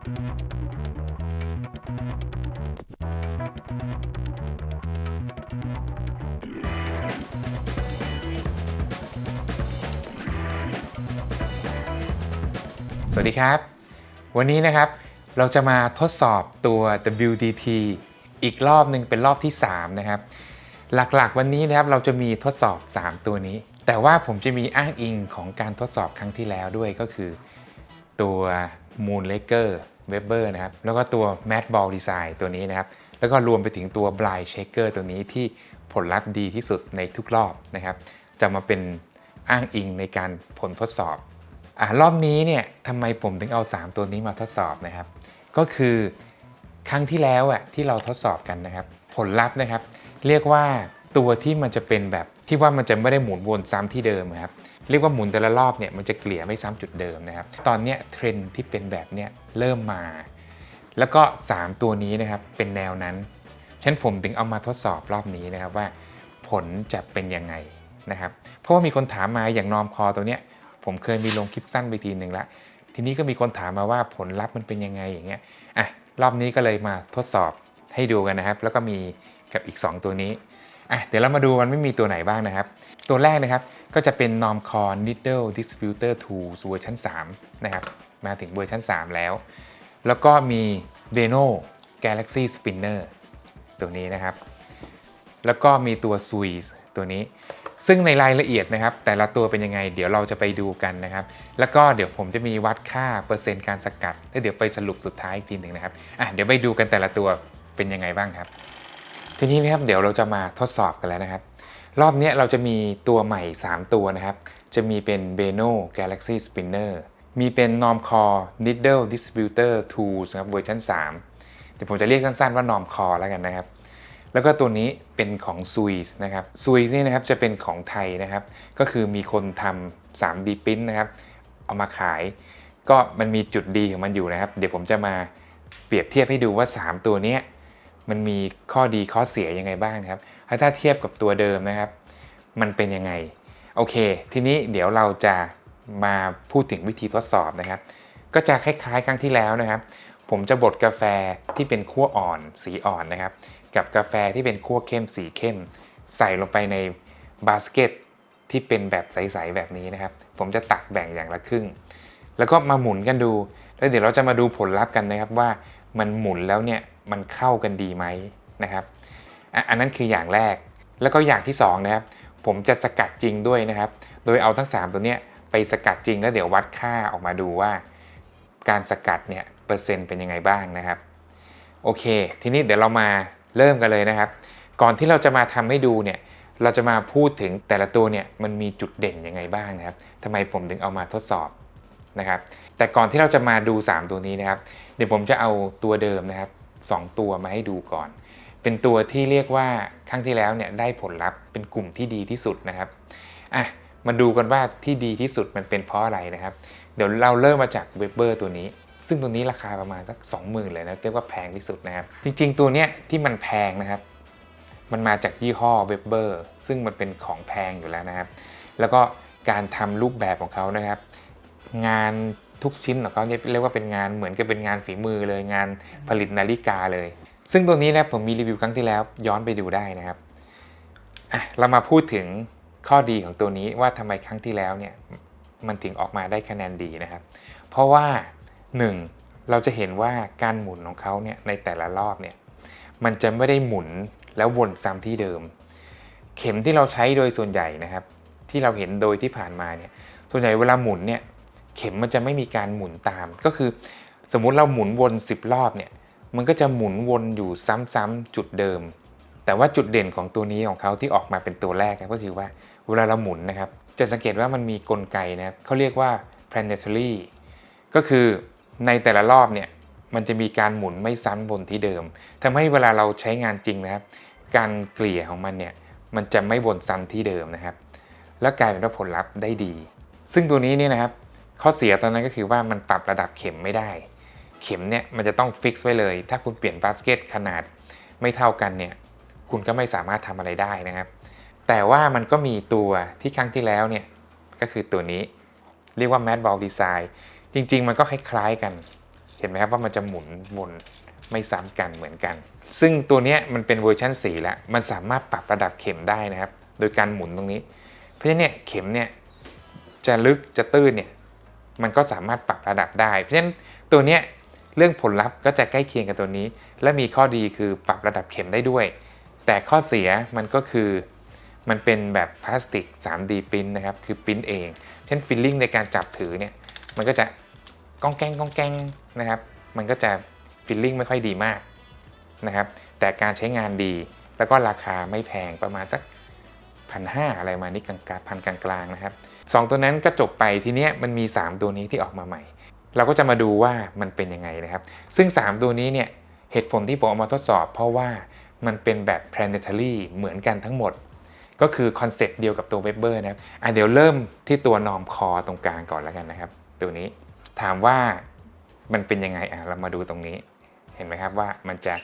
สวัสดีครับ วันนี้นะครับเราจะมาทดสอบตัว WDT อีกรอบหนึ่งเป็นรอบที่ 3 นะครับ หลักๆ วันนี้นะครับเราจะมีทดสอบ 3 ตัวนี้ แต่ว่าผมจะมีอ้างอิงของการทดสอบครั้งที่แล้วด้วยก็คือตัว Moon l a k e r Weber นะครับ แล้วก็ตัว Mad Ball Design ตัวนี้นะครับ แล้วก็รวมไปถึงตัว Blind Shaker ตัวนี้ที่ผลลัพธ์ดีที่สุดในทุกรอบนะครับ จะมาเป็นอ้างอิงในการผลทดสอบอ่ารอบนี้เนี่ยทำไมผมถึงเอา 3 ตัวนี้มาทดสอบนะครับ ก็คือครั้งที่แล้วอะที่เราทดสอบกันนะครับ ผลลัพธ์นะครับ เรียกว่าตัวที่มันจะเป็นแบบที่ว่ามันจะไม่ได้หมุนวนซ้ำที่เดิมครับ เรียกว่าหมุนแต่ละรอบเนี่ยมันจะเกลี่ยไม่ซ้ำจุดเดิมนะครับ ตอนนี้เทรนที่เป็นแบบเนี้ยเริ่มมา แล้วก็ 3 ตัวนี้นะครับเป็นแนวนั้นฉะนั้นผมถึงเอามาทดสอบรอบนี้นะครับว่า ผลจะเป็นยังไงนะครับ เพราะว่ามีคนถามมาอย่างนอมคอตัวเนี้ยผมเคยมีลงคลิปสั้นไปทีหนึ่งละ ทีนี้ก็มีคนถามมาว่าผลลัพธ์มันเป็นยังไงอย่างเงี้ยอะรอบนี้ก็เลยมาทดสอบให้ดูกันนะครับ แล้วก็มีกับอีก 2 ตัวนี้อะเดี๋ยวเรามาดูมันไม่มีตัวไหนบ้างนะครับ ตัวแรกนะครับ ก็จะเป็น Normcore Needle Distributor Tool เวอร์ชัน3นะครับ มาถึงเวอร์ชัน3 แล้ว แล้วก็มี Beno Galaxy Spinner ตัวนี้นะครับ แล้วก็มีตัว s u i s ตัวนี้ ซึ่งในรายละเอียดนะครับ แต่ละตัวเป็นยังไง เดี๋ยวเราจะไปดูกันนะครับ แล้วก็เดี๋ยวผมจะมีวัดค่าเปอร์เซ็นต์การสกัด แล้วเดี๋ยวไปสรุปสุดท้ายอีกทีหนึ่งนะครับ อะเดี๋ยวไปดูกันแต่ละตัวเป็นยังไงบ้างครับ ทีนี้นะครับเดี๋ยวเราจะมาทดสอบกันแล้วนะครับ รอบนี้เราจะมีตัวใหม่ 3 ตัวนะครับ จะมีเป็น Beno Galaxy Spinner มีเป็น Normcore Needle Distributor Tools นะครับเวอร์ชัน3 เดี๋ยวผมจะเรียกสั้นๆว่า Normcore แล้วกันนะครับ แล้วก็ตัวนี้เป็นของ s u i นะครับ s u i นี่นะครับจะเป็นของไทยนะครับ ก็คือมีคนทำ 3D print นะครับ เอามาขาย ก็มันมีจุดดีของมันอยู่นะครับ เดี๋ยวผมจะมาเปรียบเทียบให้ดูว่า 3 ตัวนี้มันมีข้อดีข้อเสียยังไงบ้างนะครับ ถ้าเทียบกับตัวเดิมนะครับ มันเป็นยังไง โอเค ทีนี้เดี๋ยวเราจะมาพูดถึงวิธีทดสอบนะครับ ก็จะคล้ายๆครั้งที่แล้วนะครับ ผมจะบดกาแฟที่เป็นขั้วอ่อนสีอ่อนนะครับ กับกาแฟที่เป็นขั้วเข้มสีเข้ม ใส่ลงไปในบาสเกตที่เป็นแบบใสๆแบบนี้นะครับ ผมจะตักแบ่งอย่างละครึ่ง แล้วก็มาหมุนกันดู แล้วเดี๋ยวเราจะมาดูผลลัพธ์กันนะครับว่ามันหมุนแล้วเนี่ยมันเข้ากันดีไหมนะครับ อันนั้นคืออย่างแรก แล้วก็อย่างที่สองนะครับผมจะสกัดจริงด้วยนะครับ โดยเอาทั้ง 3 ตัวเนี้ยไปสกัดจริงแล้วเดี๋ยววัดค่าออกมาดูว่า การสกัดเนี่ยเปอร์เซ็นต์เป็นยังไงบ้างนะครับโอเค ทีนี้เดี๋ยวเรามาเริ่มกันเลยนะครับ ก่อนที่เราจะมาทำให้ดูเนี่ยเราจะมาพูดถึงแต่ละตัวเนี่ยมันมีจุดเด่นยังไงบ้างนะครับทำไมผมถึงเอามาทดสอบนะครับ แต่ก่อนที่เราจะมาดู 3 ตัวนี้นะครับ เดี๋ยวผมจะเอาตัวเดิมนะครับ 2 ตัวมาให้ดูก่อน เป็นตัวที่เรียกว่าครั้งที่แล้วเนี่ยได้ผลลัพธ์เป็นกลุ่มที่ดีที่สุดนะครับอะมาดูกันว่าที่ดีที่สุดมันเป็นเพราะอะไรนะครับ เดี๋ยวเราเริ่มมาจากเวเบอร์ตัวนี้ ซึ่งตัวนี้ราคาประมาณสัก 20,000 เลยนะเรียกว่าแพงที่สุดนะครับ จริง ๆ ตัวเนี้ยที่มันแพงนะครับ มันมาจากยี่ห้อเวเบอร์ซึ่งมันเป็นของแพงอยู่แล้วนะครับ แล้วก็การทำรูปแบบของเขานะครับ งานทุกชิ้นของเขาเนี่ยเรียกว่าเป็นงานเหมือนกับเป็นงานฝีมือเลยงานผลิตนาฬิกาเลย ซึ่งตัวนี้นะผมมีรีวิวครั้งที่แล้วย้อนไปดูได้นะครับอะเรามาพูดถึงข้อดีของตัวนี้ว่าทำไมครั้งที่แล้วเนี่ยมันถึงออกมาได้คะแนนดีนะครับ เพราะว่า 1. เราจะเห็นว่าการหมุนของเขาเนี่ยในแต่ละรอบเนี่ยมันจะไม่ได้หมุนแล้ววนซ้ำที่เดิม เข็มที่เราใช้โดยส่วนใหญ่นะครับ ที่เราเห็นโดยที่ผ่านมาเนี่ยส่วนใหญ่เวลาหมุนเนี่ยเข็มมันจะไม่มีการหมุนตาม ก็คือ สมมุติเราหมุนวน 10 รอบเนี่ย มันก็จะหมุนวนอยู่ซ้ำๆจุดเดิม แต่ว่าจุดเด่นของตัวนี้ของเขาที่ออกมาเป็นตัวแรกก็คือว่าเวลาเราหมุนนะครับ จะสังเกตว่ามันมีกลไกนะครับเขาเรียกว่า planetary ก็คือในแต่ละรอบเนี่ยมันจะมีการหมุนไม่ซ้ำบนที่เดิมทำให้เวลาเราใช้งานจริงนะครับ การเกลี่ยของมันเนี่ยมันจะไม่วนซ้ำที่เดิมนะครับ แล้วกลายเป็นว่าผลลัพธ์ได้ดี ซึ่งตัวนี้เนี่ยนะครับข้อเสียตอนนั้นก็คือว่ามันปรับระดับเข็มไม่ได้ เข็มเนี่ยมันจะต้องฟิกซ์ไว้เลย ถ้าคุณเปลี่ยนบาสเกตขนาดไม่เท่ากันเนี่ยคุณก็ไม่สามารถทำอะไรได้นะครับ แต่ว่ามันก็มีตัวที่ครั้งที่แล้วเนี่ยก็คือตัวนี้เรียกว่า Mad Ball Design จริง ๆ มันก็คล้ายๆกัน เห็นไหมครับว่ามันจะหมุนวนไม่ซ้ำกันเหมือนกัน ซึ่งตัวนี้มันเป็นเวอร์ชัน4แล้ว มันสามารถปรับระดับเข็มได้นะครับ โดยการหมุนตรงนี้ เพราะฉะนั้นเนี่ยเข็มเนี่ยจะลึกจะตื้นเนี่ยมันก็สามารถปรับระดับได้ เพราะฉะนั้นตัวเนี้ย เรื่องผลลัพธ์ก็จะใกล้เคียงกับตัวนี้ และมีข้อดีคือปรับระดับเข็มได้ด้วย แต่ข้อเสียมันก็คือมันเป็นแบบพลาสติก 3D ปริ้นนะครับ คือปริ้นเอง เช่นฟิลลิ่งในการจับถือเนี่ย มันก็จะก้องแกงก้องแกงนะครับ มันก็จะฟิลลิ่งไม่ค่อยดีมากนะครับ แต่การใช้งานดี แล้วก็ราคาไม่แพงประมาณสักพันห้าอะไรมานี่กลางๆพันกลางๆนะครับสองตัวนั้นก็จบไปทีเนี้ยมันมี 3 ตัวนี้ที่ออกมาใหม่ เราก็จะมาดูว่ามันเป็นยังไงนะครับ ซึ่ง 3 ตัวนี้เนี่ยเหตุผลที่ผมเอามาทดสอบ เพราะว่ามันเป็นแบบ planetary เหมือนกันทั้งหมด ก็คือคอนเซปต์เดียวกับตัวเวบเบอร์นะครับอะเดี๋ยวเริ่มที่ตัวนอมคอตรงกลางก่อนแล้วกันนะครับ ตัวนี้ถามว่ามันเป็นยังไงอะเรามาดูตรงนี้ เห็นไหมครับว่ามันจะ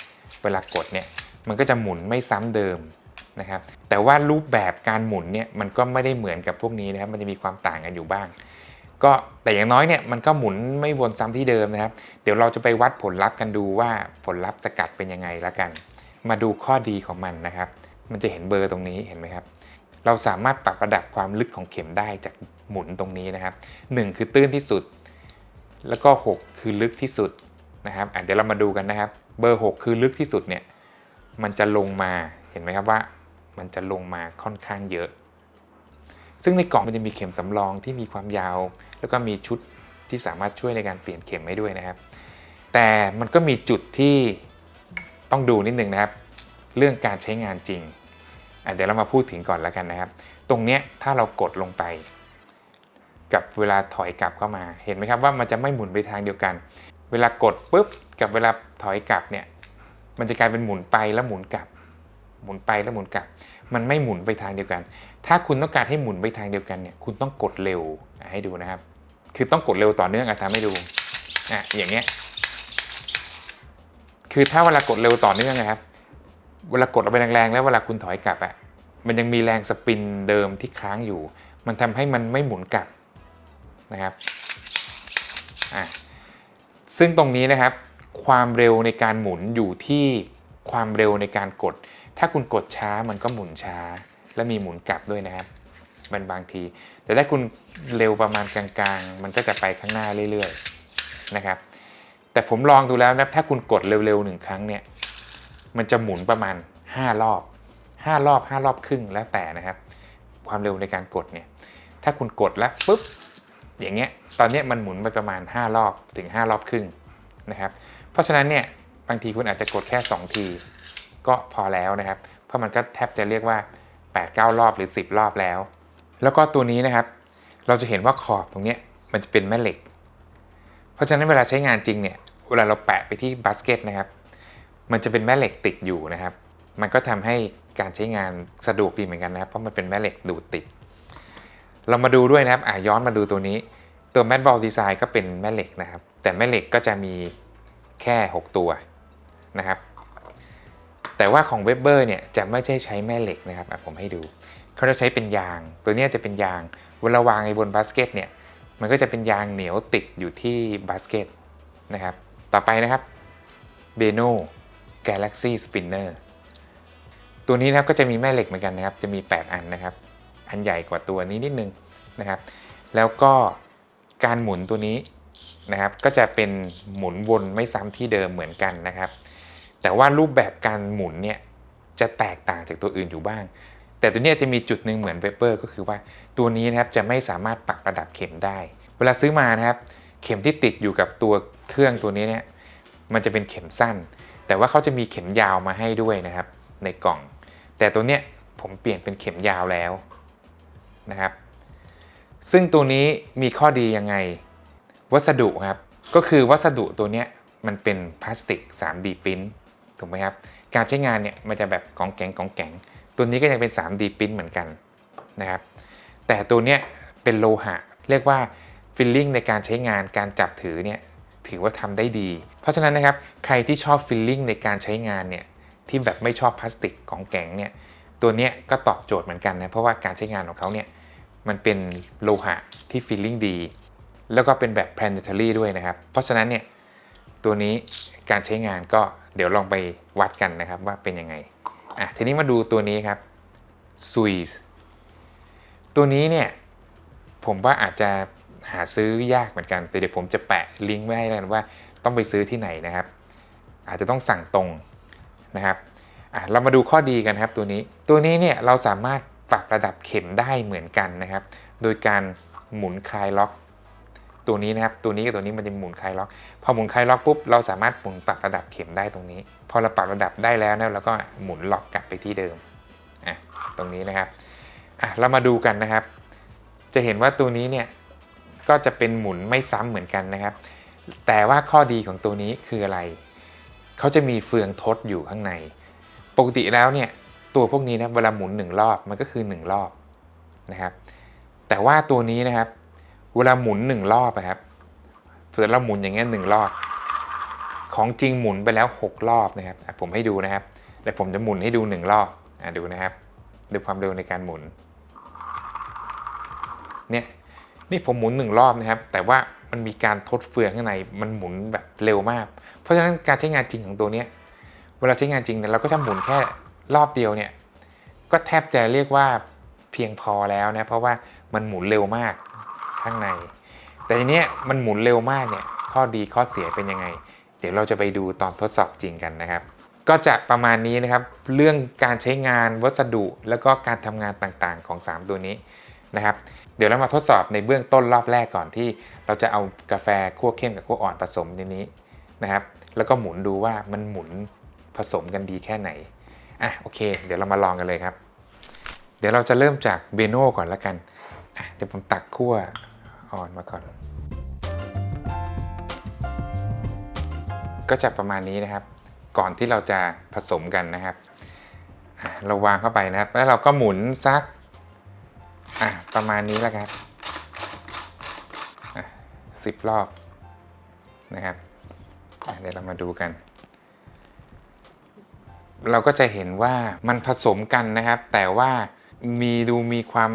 เวลากดเนี่ยมันก็จะหมุนไม่ซ้ำเดิมนะครับ แต่ว่ารูปแบบการหมุนเนี่ยมันก็ไม่ได้เหมือนกับพวกนี้นะครับ มันจะมีความต่างกันอยู่บ้าง ก็แต่อย่างน้อยเนี่ยมันก็หมุนไม่วนซ้ำที่เดิมนะครับ เดี๋ยวเราจะไปวัดผลลัพธ์กันดูว่าผลลัพธ์สกัดเป็นยังไงแล้วกัน มาดูข้อดีของมันนะครับ มันจะเห็นเบอร์ตรงนี้เห็นไหมครับ เราสามารถปรับระดับความลึกของเข็มได้จากหมุนตรงนี้นะครับ 1 คือตื้นที่สุด แล้วก็ 6 คือลึกที่สุดนะครับเดี๋ยวเรามาดูกันนะครับ เบอร์ 6 คือลึกที่สุดเนี่ยมันจะลงมาเห็นไหมครับว่า มันจะลงมาค่อนข้างเยอะ ซึ่งในกล่องมันจะมีเข็มสำรองที่มีความยาว แล้วก็มีชุดที่สามารถช่วยในการเปลี่ยนเข็มให้ด้วยนะครับ แต่มันก็มีจุดที่ต้องดูนิดนึงนะครับ เรื่องการใช้งานจริงเดี๋ยวเรามาพูดถึงก่อนแล้วกันนะครับ ตรงเนี้ยถ้าเรากดลงไป กับเวลาถอยกลับเข้ามา เห็นไหมครับว่ามันจะไม่หมุนไปทางเดียวกัน เวลากดปุ๊บกับเวลาถอยกลับเนี่ยมันจะกลายเป็นหมุนไปแล้วหมุนกลับ หมุนไปแล้วหมุนกลับ มันไม่หมุนไปทางเดียวกัน ถ้าคุณต้องการให้หมุนไปทางเดียวกันเนี่ยคุณต้องกดเร็วให้ดูนะครับ คือต้องกดเร็วต่อเนื่องอะทำให้ดูอะอย่างเงี้ยคือถ้าเวลากดเร็วต่อเนื่องนะครับ เวลากดเอาไปแรงๆแล้วเวลาคุณถอยกลับอะมันยังมีแรงสปินเดิมที่ค้างอยู่ มันทำให้มันไม่หมุนกลับนะครับอะซึ่งตรงนี้นะครับ ความเร็วในการหมุนอยู่ที่ความเร็วในการกด ถ้าคุณกดช้ามันก็หมุนช้า และมีหมุนกลับด้วยนะครับมันบางที แต่ถ้าคุณเร็วประมาณกลางๆ มันก็จะไปข้างหน้าเรื่อยๆนะครับ แต่ผมลองดูแล้วนะถ้าคุณกดเร็วๆหนึ่งครั้งเนี่ยมันจะหมุนประมาณ 5 รอบ 5 รอบ 5 รอบครึ่งแล้วแต่นะครับ ความเร็วในการกดเนี่ยถ้าคุณกดแล้วปุ๊บอย่างเงี้ยตอนนี้มันหมุนไปประมาณ 5 รอบถึง 5 รอบครึ่งนะครับ เพราะฉะนั้นเนี่ยบางทีคุณอาจจะกดแค่ 2 ที ก็พอแล้วนะครับ เพราะมันก็แทบจะเรียกว่า 8-9 รอบหรือ 10 รอบแล้ว แล้วก็ตัวนี้นะครับ เราจะเห็นว่าขอบตรงนี้มันจะเป็นแม่เหล็ก เพราะฉะนั้นเวลาใช้งานจริงเนี่ยเวลาเราแปะไปที่บาสเกตนะครับ มันจะเป็นแม่เหล็กติดอยู่นะครับ มันก็ทำให้การใช้งานสะดวกดีเหมือนกันนะครับ เพราะมันเป็นแม่เหล็กดูดติด เรามาดูด้วยนะครับอะย้อนมาดูตัวนี้ ตัวแมทบอลดีไซน์ก็เป็นแม่เหล็กนะครับ แต่แม่เหล็กก็จะมีแค่ 6 ตัวนะครับ แต่ว่าของเวบเบอร์เนี่ยจะไม่ใช่ใช้แม่เหล็กนะครับผมให้ดู เขาจะใช้เป็นยาง ตัวเนี้ยจะเป็นยางเวลาวางไอ้บนบาสเกตเนี่ยมันก็จะเป็นยางเหนียวติดอยู่ที่บาสเกตนะครับ ต่อไปนะครับ b e n o Galaxy Spinner ตัวนี้นะครับก็จะมีแม่เหล็กเหมือนกันนะครับ จะมี 8 อันนะครับ อันใหญ่กว่าตัวนี้นิดนึงนะครับ แล้วก็การหมุนตัวนี้นะครับ ก็จะเป็นหมุนวนไม่ซ้ำที่เดิมเหมือนกันนะครับ แต่ว่ารูปแบบการหมุนเนี่ยจะแตกต่างจากตัวอื่นอยู่บ้าง แต่ตัวนี้จะมีจุดหนึ่งเหมือนเปเปอร์ก็คือว่าตัวนี้นะครับจะไม่สามารถปรับระดับเข็มได้ เวลาซื้อมานะครับ เข็มที่ติดอยู่กับตัวเครื่องตัวนี้เนี่ยมันจะเป็นเข็มสั้น แต่ว่าเขาจะมีเข็มยาวมาให้ด้วยนะครับ ในกล่อง แต่ตัวเนี้ยผมเปลี่ยนเป็นเข็มยาวแล้วนะครับ ซึ่งตัวนี้มีข้อดียังไง วัสดุครับก็คือวัสดุตัวเนี้ยมันเป็นพลาสติก 3D ปริ้น ถูกไหมครับ การใช้งานเนี่ยมันจะแบบกองแกงกองแกงตัวนี้ก็ยังเป็น 3D ปริ้นเหมือนกันนะครับ แต่ตัวเนี้ยเป็นโลหะ เรียกว่าฟิลลิ่งในการใช้งานการจับถือเนี่ยถือว่าทำได้ดี เพราะฉะนั้นนะครับใครที่ชอบฟิลลิ่งในการใช้งานเนี่ยที่แบบไม่ชอบพลาสติกของแกงเนี่ยตัวเนี้ยก็ตอบโจทย์เหมือนกันนะเพราะว่าการใช้งานของเขาเนี่ยมันเป็นโลหะที่ฟิลลิ่งดี แล้วก็เป็นแบบ planetary ด้วยนะครับ เพราะฉะนั้นเนี่ยตัวนี้ การใช้งานก็เดี๋ยวลองไปวัดกันนะครับว่าเป็นยังไงอะทีนี้มาดูตัวนี้ครับ s w i s ตัวนี้เนี่ยผมว่าอาจจะหาซื้อยากเหมือนกัน แต่เดี๋ยวผมจะแปะลิงก์ไว้ให้แล้วกันว่าต้องไปซื้อที่ไหนนะครับ อาจจะต้องสั่งตรงนะครับอะเรามาดูข้อดีกันครับตัวนี้ ตัวนี้เนี่ยเราสามารถปรับระดับเข็มได้เหมือนกันนะครับ โดยการหมุนคลายล็อก ตัวนี้นะครับ ตัวนี้กับตัวนี้มันจะหมุนคลายล็อก พอหมุนคลายล็อกปุ๊บ เราสามารถหมุนปรับระดับเข็มได้ตรงนี้ พอเราปรับระดับได้แล้วนะเราก็หมุนล็อกกลับไปที่เดิม อะ ตรงนี้นะครับ อะ เรามาดูกันนะครับ จะเห็นว่าตัวนี้เนี่ย ก็จะเป็นหมุนไม่ซ้ำเหมือนกันนะครับ แต่ว่าข้อดีของตัวนี้คืออะไร เขาจะมีเฟืองทดอยู่ข้างใน ปกติแล้วเนี่ย ตัวพวกนี้นะ เวลาหมุน1รอบ มันก็คือ 1 รอบนะครับ แต่ว่าตัวนี้นะครับ เวลาหมุน1รอบนะครับเผื่อเราหมุนอย่างเงี้ยหนึ่งรอบ ของจริงหมุนไปแล้ว 6 รอบนะครับผมให้ดูนะครับแต่ผมจะหมุนให้ดู 1 รอบอะดูนะครับดูความเร็วในการหมุนเนี่ยนี่ผมหมุน 1 รอบนะครับ แต่ว่ามันมีการทดเฟืองข้างในมันหมุนแบบเร็วมาก เพราะฉะนั้นการใช้งานจริงของตัวเนี้ยเวลาใช้งานจริงเนี่ยเราก็จะหมุนแค่รอบเดียวเนี่ยก็แทบจะเรียกว่าเพียงพอแล้วนะเพราะว่ามันหมุนเร็วมาก ข้างใน แต่ทีเนี้ยมันหมุนเร็วมากเนี่ยข้อดีข้อเสียเป็นยังไง เดี๋ยวเราจะไปดูตอนทดสอบจริงกันนะครับ ก็จะประมาณนี้นะครับ เรื่องการใช้งานวัสดุ แล้วก็การทำงานต่างๆของ 3 ตัวนี้นะครับ เดี๋ยวเรามาทดสอบในเบื้องต้นรอบแรกก่อนที่ เราจะเอากาแฟคั่วเข้มกับคั่วอ่อนผสมในนี้นะครับ แล้วก็หมุนดูว่ามันหมุนผสมกันดีแค่ไหนอะโอเค เดี๋ยวเรามาลองกันเลยครับ เดี๋ยวเราจะเริ่มจากเบโน่ก่อนละกันเดี๋ยวผมตักคั่ว อ่อนมาก่อน ก็จะประมาณนี้นะครับ ก่อนที่เราจะผสมกันนะครับเราวางเข้าไปนะครับ แล้วเราก็หมุนสักประมาณนี้แล้วครับสิบรอบนะครับเดี๋ยวเรามาดูกัน เราก็จะเห็นว่ามันผสมกันนะครับ แต่ว่ามีดูมีความ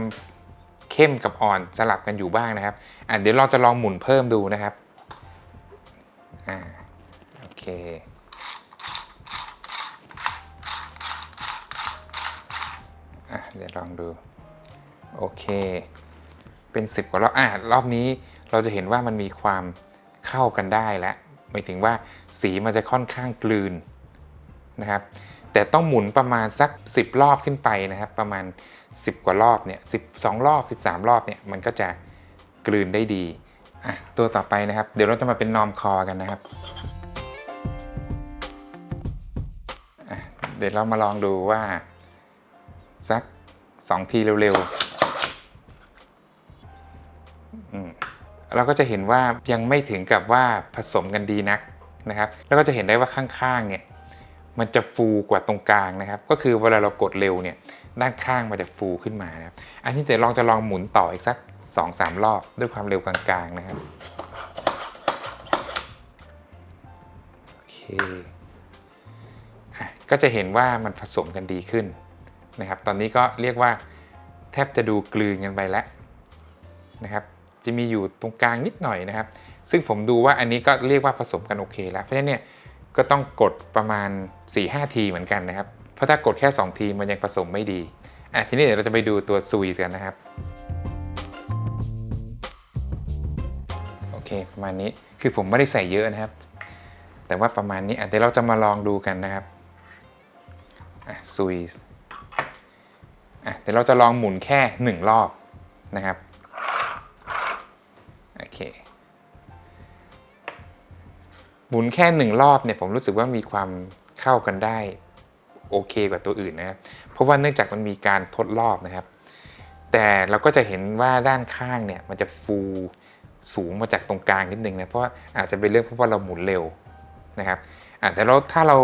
เข้มกับอ่อนสลับกันอยู่บ้างนะครับอะเดี๋ยวเราจะลองหมุนเพิ่มดูนะครับอ่าโอเคอะเดี๋ยวลองดูโอเค เป็น 10 กว่ารอบอะรอบนี้เราจะเห็นว่ามันมีความเข้ากันได้แล้วหมายถึงว่าสีมันจะค่อนข้างกลืนนะครับ แต่ต้องหมุนประมาณสัก 10 รอบขึ้นไปนะครับ ประมาณ 10 กว่ารอบเนี่ย12 รอบ 13 รอบเนี่ยมันก็จะกลืนได้ดีอะตัวต่อไปนะครับ เดี๋ยวเราจะมาเป็นนอมคอกันนะครับเดี๋ยวเรามาลองดูว่า สักสองทีเร็วๆเราก็จะเห็นว่ายังไม่ถึงกับว่าผสมกันดีนักนะครับ แล้วก็จะเห็นได้ว่าข้างๆเนี่ยมันจะฟูกว่าตรงกลางนะครับ ก็คือเวลาเรากดเร็วเนี่ย ด้านข้างมันจะฟูขึ้นมานะครับ อันนี้เดี๋ยวลองจะลองหมุนต่ออีกสัก 2-3 รอบด้วยความเร็วกลางๆนะครับโอเคอก็จะเห็นว่ามันผสมกันดีขึ้นนะครับ ตอนนี้ก็เรียกว่าแทบจะดูกลืนกันไปแล้วนะครับ จะมีอยู่ตรงกลางนิดหน่อยนะครับ ซึ่งผมดูว่าอันนี้ก็เรียกว่าผสมกันโอเคแล้ว เพราะฉะนั้นเนี่ยก็ต้องกดประมาณ 4-5 ทีเหมือนกันนะครับ ราะถ้ากดแค่ 2 ทีมันยังผสมไม่ดีอะทีนี้เดี๋ยวเราจะไปดูตัวซุยกันนะครับโอเคประมาณนี้คือผมไม่ได้ใส่เยอะนะครับ แต่ว่าประมาณนี้อะเดี๋ยวเราจะมาลองดูกันนะครับอะซุยอะเดี๋ยวเราจะลองหมุนแค่หนึ่งรอบนะครับโอเคหมุนแค่หนึ่งรอบเนี่ยผมรู้สึกว่ามีความเข้ากันได้ โอเคกว่าตัวอื่นนะครับเพราะว่าเนื่องจากมันมีการทดรอบนะครับ แต่เราก็จะเห็นว่าด้านข้างเนี่ยมันจะฟูสูงมาจากตรงกลางนิดนึงนะเพราะอาจจะเป็นเรื่องเพราะว่าเราหมุนเร็วนะครับแต่เราถ้าเรา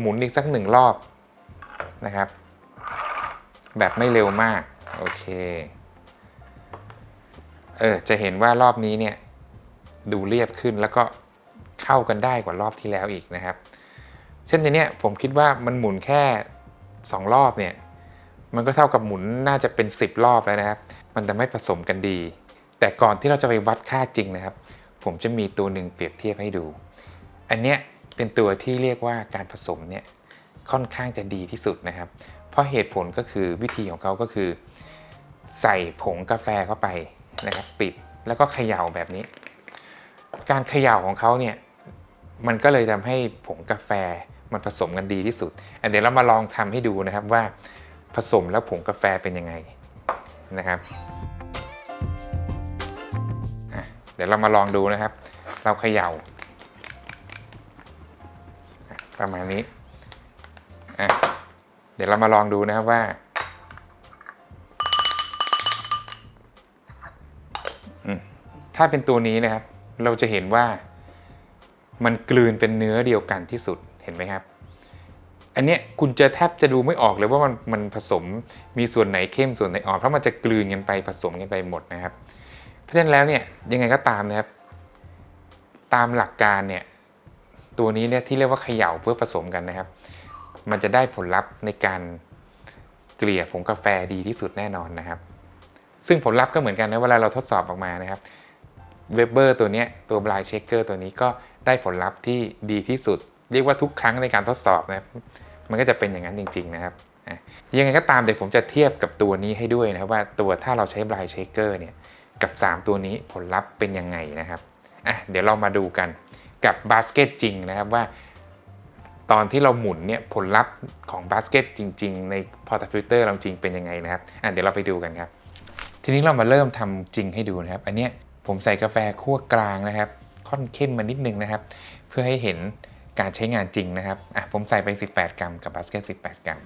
หมุนอีกสักหนึ่งรอบนะครับ แบบไม่เร็วมากโอเคเออจะเห็นว่ารอบนี้เนี่ยดูเรียบขึ้นแล้วก็เข้ากันได้กว่ารอบที่แล้วอีกนะครับ เช่นในเนี้ยผมคิดว่ามันหมุนแค่ 2 รอบเนี่ยมันก็เท่ากับหมุนน่าจะเป็น 10 รอบแล้วนะครับ มันจะไม่ผสมกันดี แต่ก่อนที่เราจะไปวัดค่าจริงนะครับ ผมจะมีตัวหนึ่งเปรียบเทียบให้ดู อันเนี้ยเป็นตัวที่เรียกว่าการผสมเนี่ยค่อนข้างจะดีที่สุดนะครับ เพราะเหตุผลก็คือวิธีของเขาก็คือ ใส่ผงกาแฟเข้าไปนะครับ ปิดแล้วก็เขย่าแบบนี้ การเขย่าของเขาเนี่ยมันก็เลยทำให้ผงกาแฟ มันผสมกันดีที่สุดเดี๋ยวเรามาลองทำให้ดูนะครับว่าผสมแล้วผงกาแฟเป็นยังไงนะครับเดี๋ยวเรามาลองดูนะครับ เราเขย่าอะประมาณนี้เดี๋ยวเรามาลองดูนะครับว่าถ้าเป็นตัวนี้นะครับ เราจะเห็นว่ามันกลืนเป็นเนื้อเดียวกันที่สุด ห็นไหมครับ อันเนี้ยคุณจะแทบจะดูไม่ออกเลยว่ามันมันผสมมีส่วนไหนเข้มส่วนไหนอ่อนเพราะมันจะกลืนกันไปผสมกันไปหมดนะครับ เพราะฉะนั้นแล้วเนี่ยยังไงก็ตามนะครับ ตามหลักการเนี่ยตัวนี้เนี่ยที่เรียกว่าเขย่าเพื่อผสมกันนะครับ มันจะได้ผลลัพธ์ในการเกลี่ยผงกาแฟดีที่สุดแน่นอนนะครับ ซึ่งผลลัพธ์ก็เหมือนกันนะเวลาเราทดสอบออกมานะครับเวเบอร์ตัวเนี้ยตัวบลายเชคเกอร์ตัวนี้ก็ได้ผลลัพธ์ที่ดีที่สุด เรียกว่าทุกครั้งในการทดสอบนะครับมันก็จะเป็นอย่างนั้นจริง ๆ นะครับยังไงก็ตามเดี๋ยวผมจะเทียบกับตัวนี้ให้ด้วยนะครับว่าตัวถ้าเราใช้บลายเชคเกอร์เนี่ยกับ 3 ตัวนี้ผลลัพธ์เป็นยังไงนะครับอะเดี๋ยวเรามาดูกันกับบาสเกตจริงนะครับว่า ตอนที่เราหมุนเนี่ยผลลัพธ์ของบาสเกตจริง ๆ ในพอร์ตฟิลเตอร์เราจริงเป็นยังไงนะครับอะเดี๋ยวเราไปดูกันครับ ทีนี้เรามาเริ่มทำจริงให้ดูนะครับ อันเนี้ยผมใส่กาแฟคั่วกลางนะครับ ค่อนเข้มมานิดนึงนะครับ เพื่อให้เห็น การใช้งานจริงนะครับอะผมใส่ไป 18 กรัม กับบาสเกต18 กรัม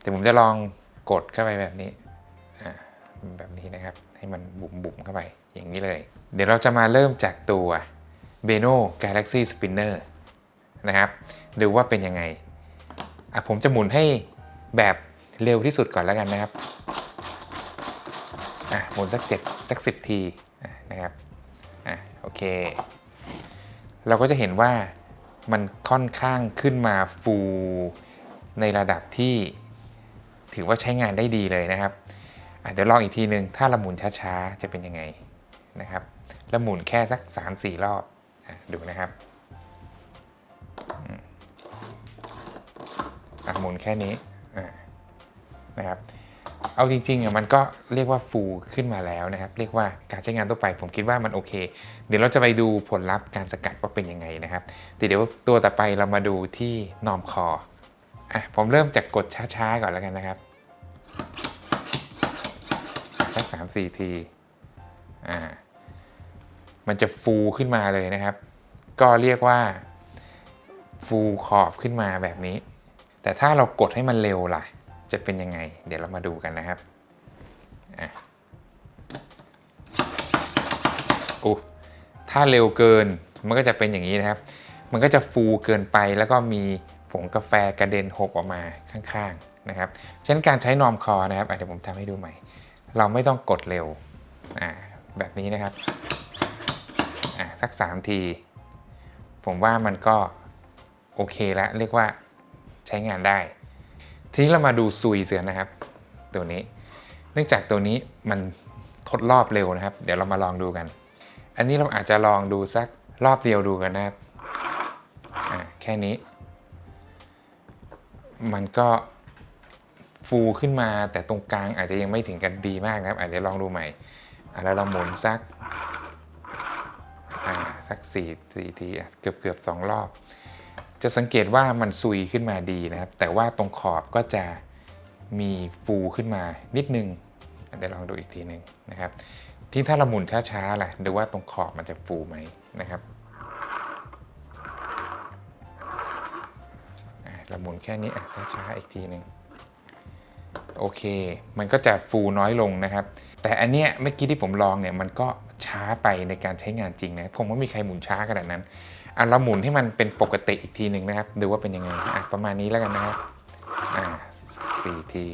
เดี๋ยวผมจะลองกดเข้าไปแบบนี้อ่าแบบนี้นะครับ ให้มันบุ๋มๆเข้าไปอย่างนี้เลย เดี๋ยวเราจะมาเริ่มจากตัว b e n o Galaxy Spinner นะครับดูว่าเป็นยังไงอะผมจะหมุนให้แบบเร็วที่สุดก่อนแล้วกันนะครับอะหมุนสักเจ็ดสักสิบทีนะครับอะโอเค เราก็จะเห็นว่า มันค่อนข้างขึ้นมาฟูในระดับที่ถือว่าใช้งานได้ดีเลยนะครับเดี๋ยวลองอีกทีหนึ่งถ้าเราหมุนช้าๆ จะเป็นยังไงนะครับล้วหมุนแค่สัก 3-4 รอบอดูนะครับอืมอะหมุนแค่นี้นะครับ เอาจริงๆอะมันก็เรียกว่าฟูขึ้นมาแล้วนะครับ เรียกว่าการใช้งานทั่วไปผมคิดว่ามันโอเค เดี๋ยวเราจะไปดูผลลัพธ์การสกัดว่าเป็นยังไงนะครับแต่เดี๋ยวตัวต่อไปเรามาดูที่นอมคออะผมเริ่มจากกดช้าๆก่อนแล้วกันนะครับสักสามสี่ทีอ่ามันจะฟูขึ้นมาเลยนะครับ ก็เรียกว่าฟูขอบขึ้นมาแบบนี้ แต่ถ้าเรากดให้มันเร็วล่ะ จะเป็นยังไง เดี๋ยวเรามาดูกันนะครับอะอู้ถ้าเร็วเกินมันก็จะเป็นอย่างนี้นะครับ มันก็จะฟูเกินไปแล้วก็มีผงกาแฟกระเด็นหกออกมาข้างๆนะครับฉะนั้นการใช้นอมคอนะครับเดี๋ยวผมทำให้ดูใหม่ เราไม่ต้องกดเร็วอ่าแบบนี้นะครับอะสัก3ที ผมว่ามันก็โอเคแล้วเรียกว่าใช้งานได้ ทีนี้เรามาดูซุยเสือนะครับ ตัวนี้ เนื่องจากตัวนี้มันทดรอบเร็วนะครับ เดี๋ยวเรามาลองดูกัน อันนี้เราอาจจะลองดูสักรอบเดียวดูกันนะครับแค่นี้ มันก็ฟูขึ้นมาแต่ตรงกลางอาจจะยังไม่ถึงกันดีมากนะครับ อาจจะลองดูใหม่แล้วเราหมุนสักสักสี่สี่ทีเกือบเกือบสองรอบ จะสังเกตว่ามันซุยขึ้นมาดีนะครับ แต่ว่าตรงขอบก็จะมีฟูขึ้นมานิดนึงเดี๋ยวลองดูอีกทีหนึ่งนะครับ ที่ถ้าเราหมุนช้าๆล่ะดูว่าตรงขอบมันจะฟูไหมนะครับอะเราหมุนแค่นี้อะช้าๆอีกทีหนึ่งโอเค มันก็จะฟูน้อยลงนะครับ แต่อันเนี้ยเมื่อกี้ที่ผมลองเนี่ยมันก็ช้าไปในการใช้งานจริงนะคงไม่มีใครหมุนช้าขนาดนั้น อะเราหมุนให้มันเป็นปกติอีกทีหนึ่งนะครับ ดูว่าเป็นยังไงอะประมาณนี้แล้วกันนะครับอ่าสี่ที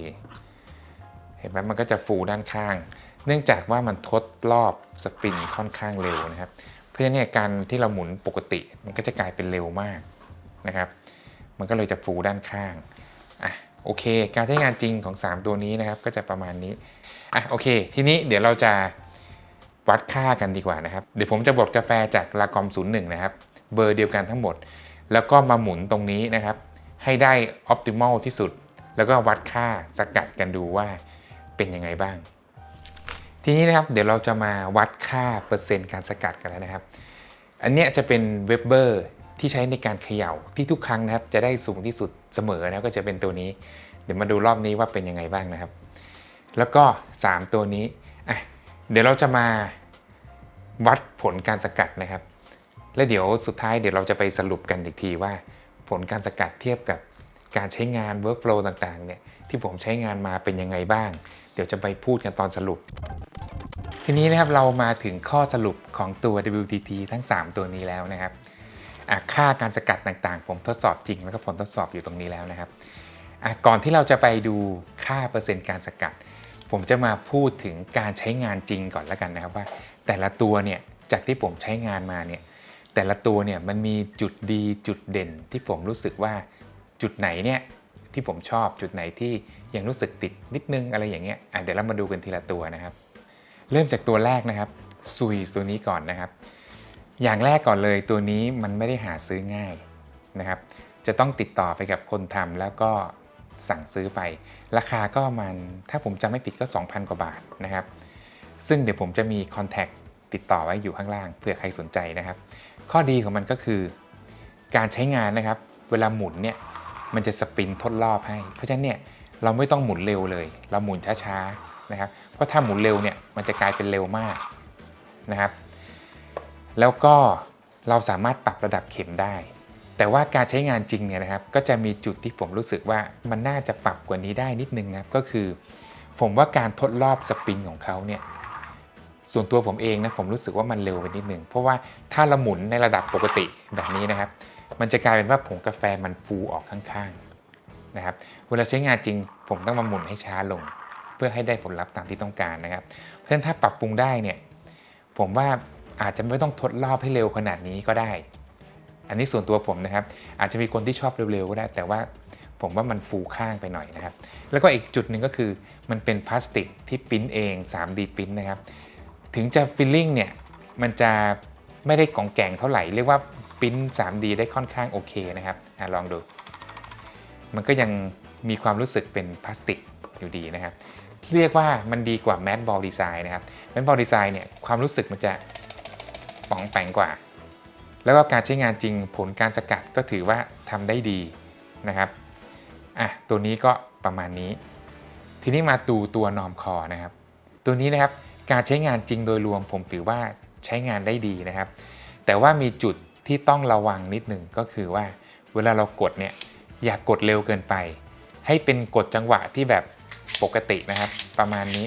เห็นไหมมันก็จะฟูด้านข้าง เนื่องจากว่ามันทดรอบสปริงค่อนข้างเร็วนะครับ เพราะฉะนั้นการที่เราหมุนปกติมันก็จะกลายเป็นเร็วมากนะครับ มันก็เลยจะฟูด้านข้างอะโอเค การใช้งานจริงของ 3 ตัวนี้นะครับ ก็จะประมาณนี้อะโอเค ทีนี้เดี๋ยวเราจะวัดค่ากันดีกว่านะครับ เดี๋ยวผมจะบดกาแฟจากลากอม01 นะครับ เบอร์เดียวกันทั้งหมด แล้วก็มาหมุนตรงนี้นะครับ ให้ได้ optimal ที่สุด แล้วก็วัดค่าสกัดกันดูว่าเป็นยังไงบ้าง ทีนี้นะครับเดี๋ยวเราจะมาวัดค่าเปอร์เซ็นต์การสกัดกันแล้วนะครับ อันเนี้ยจะเป็นเวบเบอร์ที่ใช้ในการเขย่าที่ทุกครั้งนะครับ จะได้สูงที่สุดเสมอนะก็จะเป็นตัวนี้ เดี๋ยวมาดูรอบนี้ว่าเป็นยังไงบ้างนะครับ แล้วก็ 3 ตัวนี้อะเดี๋ยวเราจะมาวัดผลการสกัดนะครับ และเดี๋ยวสุดท้ายเดี๋ยวเราจะไปสรุปกันอีกทีว่า ผลการสกัดเทียบกับการใช้งาน workflow ต่างๆเนี่ยที่ผมใช้งานมาเป็นยังไงบ้าง เดี๋ยวจะไปพูดกันตอนสรุป ทีนี้นะครับเรามาถึงข้อสรุปของตัว WTT ทั้ง 3 ตัวนี้แล้วนะครับค่าการสกัดต่างๆ ผมทดสอบจริง แล้วก็ผลทดสอบอยู่ตรงนี้แล้วนะครับก่อนที่เราจะไปดูค่าเปอร์เซ็นต์การสกัด ผมจะมาพูดถึงการใช้งานจริงก่อนแล้วกันนะครับว่า แต่ละตัวเนี่ยจากที่ผมใช้งานมาเนี่ย แต่ละตัวเนี่ยมันมีจุดดีจุดเด่นที่ผมรู้สึกว่าจุดไหนเนี่ยที่ผมชอบจุดไหนที่ยังรู้สึกติดนิดนึงอะไรอย่างเงี้ยอะเดี๋ยวเรามาดูกันทีละตัวนะครับ เริ่มจากตัวแรกนะครับซุยตัวนี้ก่อนนะครับ อย่างแรกก่อนเลยตัวนี้มันไม่ได้หาซื้อง่ายนะครับ จะต้องติดต่อไปกับคนทำแล้วก็สั่งซื้อไป ราคาก็มันถ้าผมจำไม่ผิดก็ 2,000 กว่าบาทนะครับ ซึ่งเดี๋ยวผมจะมีคอนแทคติดต่อไว้อยู่ข้างล่างเผื่อใครสนใจนะครับ ข้อดีของมันก็คือ การใช้งานนะครับ เวลาหมุนเนี่ยมันจะสปินทดรอบให้ เพราะฉะนั้นเนี่ยเราไม่ต้องหมุนเร็วเลย เราหมุนช้าๆนะครับ เพราะถ้าหมุนเร็วเนี่ยมันจะกลายเป็นเร็วมากนะครับ แล้วก็เราสามารถปรับระดับเข็มได้ แต่ว่าการใช้งานจริงเนี่ยนะครับ ก็จะมีจุดที่ผมรู้สึกว่ามันน่าจะปรับกว่านี้ได้นิดนึงนะครับก็คือ ผมว่าการทดรอบสปริงของเขาเนี่ย ส่วนตัวผมเองนะผมรู้สึกว่ามันเร็วไปนิดหนึ่งเพราะว่าถ้าเราหมุนในระดับปกติแบบนี้นะครับ มันจะกลายเป็นว่าผงกาแฟมันฟูออกข้างๆนะครับเวลาใช้งานจริง ผมต้องมาหมุนให้ช้าลง เพื่อให้ได้ผลลัพธ์ตามที่ต้องการนะครับเพราะฉะนั้นถ้าปรับปรุงได้เนี่ยผมว่าอาจจะไม่ต้องทดรอบให้เร็วขนาดนี้ก็ได้ อันนี้ส่วนตัวผมนะครับ อาจจะมีคนที่ชอบเร็วๆก็ได้ แต่ว่าผมว่ามันฟูข้างไปหน่อยนะครับ แล้วก็อีกจุดหนึ่งก็คือมันเป็นพลาสติกที่ปิ้นเอง 3D ปิ้นนะครับ ถึงจะฟิลลิ่งเนี่ย มันจะไม่ได้กล่องแกงเท่าไหร่ เรียกว่าปริ้น 3D ได้ค่อนข้างโอเคนะครับอลองดู มันก็ยังมีความรู้สึกเป็นพลาสติกอยู่ดีนะครับ เรียกว่ามันดีกว่าแม t บอลดีไซน์นะครับแม t บอลดีไซน์เนี่ยความรู้สึกมันจะป๋องแปงกว่า แล้วก็การใช้งานจริงผลการสกัดก็ถือว่าทำได้ดีนะครับอะตัวนี้ก็ประมาณนี้ ทีนี้มาดูตัวนอมคอนะครับ ตัวนี้นะครับ การใช้งานจริงโดยรวมผมถือว่าใช้งานได้ดีนะครับ แต่ว่ามีจุดที่ต้องระวังนิดหนึ่งก็คือว่า เวลาเรากดเนี่ยอย่ากกดเร็วเกินไป ให้เป็นกดจังหวะที่แบบปกตินะครับ ประมาณนี้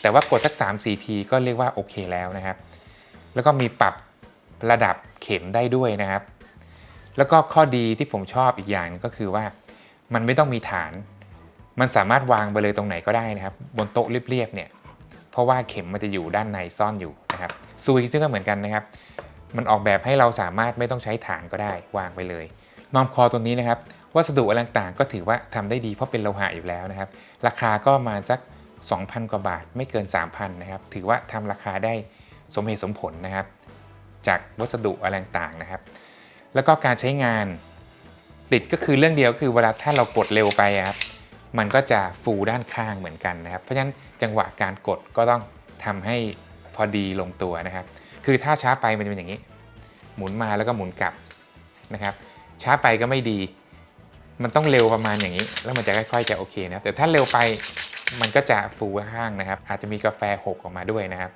แต่ว่ากดสัก 3-4 ทีก็เรียกว่าโอเคแล้วนะครับ แล้วก็มีปรับระดับเข็มได้ด้วยนะครับ แล้วก็ข้อดีที่ผมชอบอีกอย่างก็คือว่า มันไม่ต้องมีฐาน มันสามารถวางไปเลยตรงไหนก็ได้นะครับ บนโต๊ะเรียบๆเนี่ย ราะว่าเข็มมันจะอยู่ด้านในซ่อนอยู่นะครับซูยซึ่งก็เหมือนกันนะครับ มันออกแบบให้เราสามารถไม่ต้องใช้ฐานก็ได้วางไปเลยนอมคอตัวนี้นะครับวัสดุอะไรต่างๆก็ถือว่าทำได้ดีเพราะเป็นโลหะอยู่แล้วนะครับ ราคาก็มาสัก 2,000 กว่าบาทไม่เกิน 3,000นะครับถือว่าทำราคาได้สมเหตุสมผลนะครับ จากวัสดุอะไรต่างๆนะครับ แล้วก็การใช้งานติดก็คือเรื่องเดียวคือเวลาถ้าเรากดเร็วไปครับ มันก็จะฟูด้านข้างเหมือนกันนะครับ เพราะฉะนั้นจังหวะการกดก็ต้องทำให้พอดีลงตัวนะครับ คือถ้าช้าไปมันจะเป็นอย่างนี้ หมุนมาแล้วก็หมุนกลับนะครับ ช้าไปก็ไม่ดี มันต้องเร็วประมาณอย่างนี้ แล้วมันจะค่อยๆจะโอเคนะครับ แต่ถ้าเร็วไปมันก็จะฟูข้างนะครับ อาจจะมีกาแฟหกออกมาด้วยนะครับ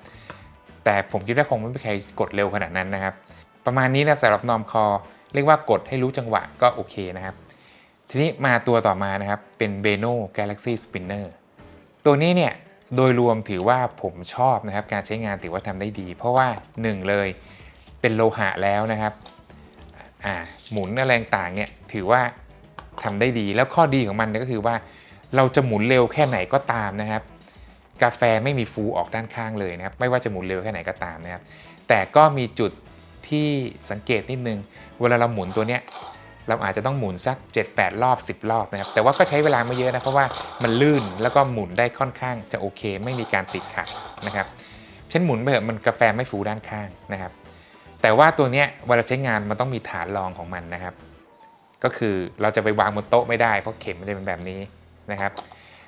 แต่ผมคิดว่าคงไม่มีใครกดเร็วขนาดนั้นนะครับ ประมาณนี้นะสำหรับนอมคอ เรียกว่ากดให้รู้จังหวะก็โอเคนะครับ ทีนี้มาตัวต่อมานะครับ เป็น Beno Galaxy Spinner ตัวนี้เนี่ยโดยรวมถือว่าผมชอบนะครับ การใช้งานถือว่าทำได้ดี เพราะว่า 1 เลยเป็นโลหะแล้วนะครับอ่าหมุนอะไรต่างเนี่ยถือว่าทำได้ดีแล้วข้อดีของมันก็คือว่า เราจะหมุนเร็วแค่ไหนก็ตามนะครับ กาแฟไม่มีฟูออกด้านข้างเลยนะครับ ไม่ว่าจะหมุนเร็วแค่ไหนก็ตามนะครับ แต่ก็มีจุดที่สังเกตนิดนึง เวลาเราหมุนตัวเนี้ย เราอาจจะต้องหมุนสัก 7-8 รอบ 10 รอบนะครับ แต่ว่าก็ใช้เวลาไม่เยอะนะ เพราะว่ามันลื่นแล้วก็หมุนได้ค่อนข้างจะโอเค ไม่มีการติดขัดนะครับฉันหมุนไปเถอะมันกาแฟไม่ฟูด้านข้างนะครับ แต่ว่าตัวเนี้ยเวลาใช้งานมันต้องมีฐานรองของมันนะครับ ก็คือเราจะไปวางบนโต๊ะไม่ได้เพราะเข็มมันจะเป็นแบบนี้นะครับ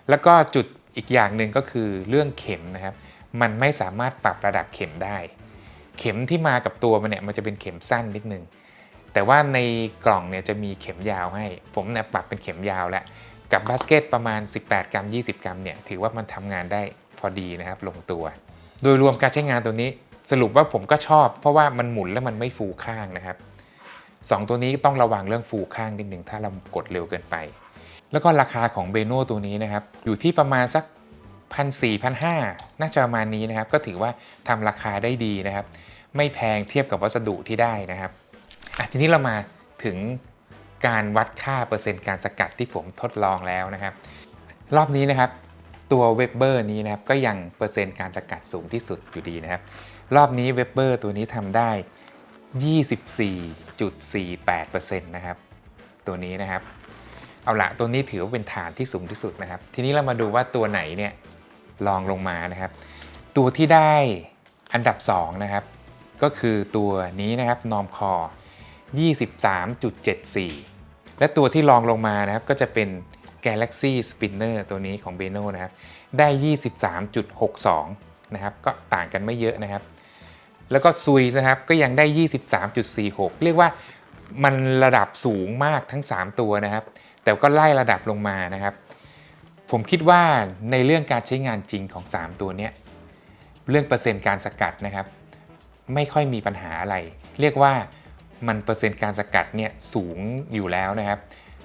แล้วก็จุดอีกอย่างหนึ่งก็คือเรื่องเข็มนะครับ มันไม่สามารถปรับระดับเข็มได้ เข็มที่มากับตัวมันเนี่ยมันจะเป็นเข็มสั้นนิดนึง แต่ว่าในกล่องเนี่ยจะมีเข็มยาวให้ ผมเนี่ยปรับเป็นเข็มยาวแล้วกับบาสเกตประมาณ 18 กรัม 20 กรัมเนี่ยถือว่ามันทำงานได้พอดีนะครับลงตัว โดยรวมการใช้งานตัวนี้สรุปว่าผมก็ชอบ เพราะว่ามันหมุนแล้วมันไม่ฟูข้างนะครับสองตัวนี้ต้องระวังเรื่องฟูข้างนิดหนึ่งถ้าเรากดเร็วเกินไป แล้วก็ราคาของเบโนตัวนี้นะครับอยู่ที่ประมาณสักพันสี่พันห้าน่าจะประมาณนี้นะครับ ก็ถือว่าทำราคาได้ดีนะครับ ไม่แพงเทียบกับวัสดุที่ได้นะครับ อะทีนี้เรามาถึงการวัดค่าเปอร์เซ็นต์การสกัดที่ผมทดลองแล้วนะครับ รอบนี้นะครับตัวเวบเบอร์นี้นะครับก็ยังเปอร์เซ็นต์การสกัดสูงที่สุดอยู่ดีนะครับ รอบนี้เวบเบอร์ตัวนี้ทำได้ 24.48%นะครับ ตัวนี้นะครับ เอาละตัวนี้ถือว่าเป็นฐานที่สูงที่สุดนะครับ ทีนี้เรามาดูว่าตัวไหนเนี่ยลองลงมานะครับ ตัวที่ได้อันดับ2นะครับก็คือตัวนี้นะครับนอมคอ 23.74 และตัวที่ลองลงมานะครับก็จะเป็น Galaxy Spinner ตัวนี้ของ Beno นะครับได้ 23.62 นะครับก็ต่างกันไม่เยอะนะครับ แล้วก็ซุยนะครับก็ยังได้ 23.46 เรียกว่ามันระดับสูงมากทั้ง 3 ตัวนะครับ แต่ก็ไล่ระดับลงมานะครับ ผมคิดว่าในเรื่องการใช้งานจริงของ 3 ตัวเนี้ยเรื่องเปอร์เซ็นต์การสกัดนะครับ ไม่ค่อยมีปัญหาอะไร เรียกว่า มันเปอร์เซ็นต์การสกัดเนี่ยสูงอยู่แล้วนะครับ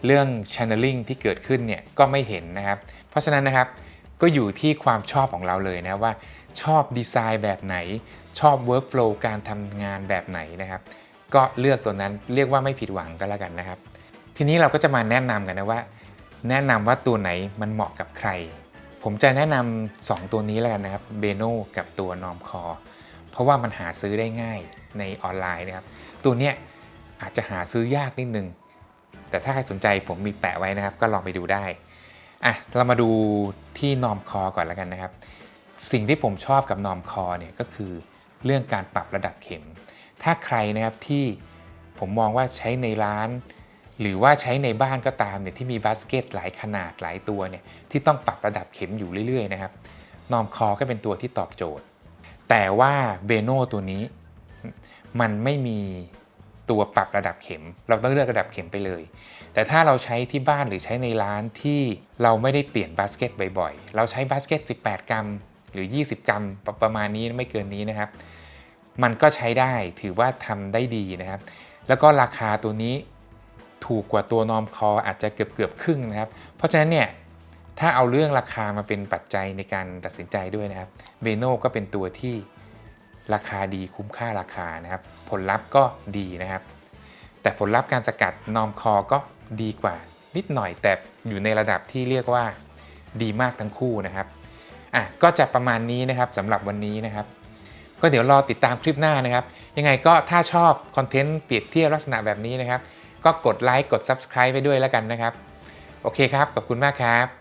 เรื่อง channeling ที่เกิดขึ้นเนี่ยก็ไม่เห็นนะครับ เพราะฉะนั้นนะครับก็อยู่ที่ความชอบของเราเลยนะว่าชอบดีไซน์แบบไหน ชอบ workflow การทำงานแบบไหนนะครับ ก็เลือกตัวนั้นเรียกว่าไม่ผิดหวังก็แล้วกันนะครับ ทีนี้เราก็จะมาแนะนำกันนะว่า แนะนำว่าตัวไหนมันเหมาะกับใคร ผมจะแนะนำ2ตัวนี้แล้วกันนะครับเบโนกับตัวนอมคอเพราะว่ามันหาซื้อได้ง่ายในออนไลน์นะครับ ตัวเนี้ย อาจจะหาซื้อยากนิดนึง แต่ถ้าใครสนใจผมมีแปะไว้นะครับ ก็ลองไปดูได้อะเรามาดูที่นอมคอก่อนแล้วกันนะครับ สิ่งที่ผมชอบกับนอมคอเนี่ยก็คือเรื่องการปรับระดับเข็ม ถ้าใครนะครับที่ผมมองว่าใช้ในร้าน หรือว่าใช้ในบ้านก็ตามเนี่ยที่มีบาสเกตหลายขนาดหลายตัวเนี่ยที่ต้องปรับระดับเข็มอยู่เรื่อยๆนะครับนอมคอก็เป็นตัวที่ตอบโจทย์ แต่ว่าเบโนตัวนี้มันไม่มี ตัวปรับระดับเข็ม เราต้องเลือกระดับเข็มไปเลย แต่ถ้าเราใช้ที่บ้านหรือใช้ในร้านที่เราไม่ได้เปลี่ยนบาสเกตบ่อยๆ เราใช้บาสเกต 18 กรัม หรือ 20 กรัมประมาณนี้ไม่เกินนี้นะครับ มันก็ใช้ได้ถือว่าทำได้ดีนะครับ แล้วก็ราคาตัวนี้ถูกกว่าตัวนอมคออาจจะเกือบเกือบครึ่งนะครับ เพราะฉะนั้นเนี่ยถ้าเอาเรื่องราคามาเป็นปัจจัยในการตัดสินใจด้วยนะครับเบโนก็เป็นตัวที่ราคาดีคุ้มค่าราคานะครับ ผลลัพธ์ก็ดีนะครับ แต่ผลลัพธ์การสกัดนอมคอก็ดีกว่านิดหน่อยแต่อยู่ในระดับที่เรียกว่าดีมากทั้งคู่นะครับอะก็จะประมาณนี้นะครับสำหรับวันนี้นะครับ ก็เดี๋ยวรอติดตามคลิปหน้านะครับ ยังไงก็ถ้าชอบคอนเทนต์เปรียบเทียบลักษณะแบบนี้นะครับ ก็กดไลค์กด Subscribe ไปด้วยแล้วกันนะครับ โอเคครับ ขอบคุณมากครับ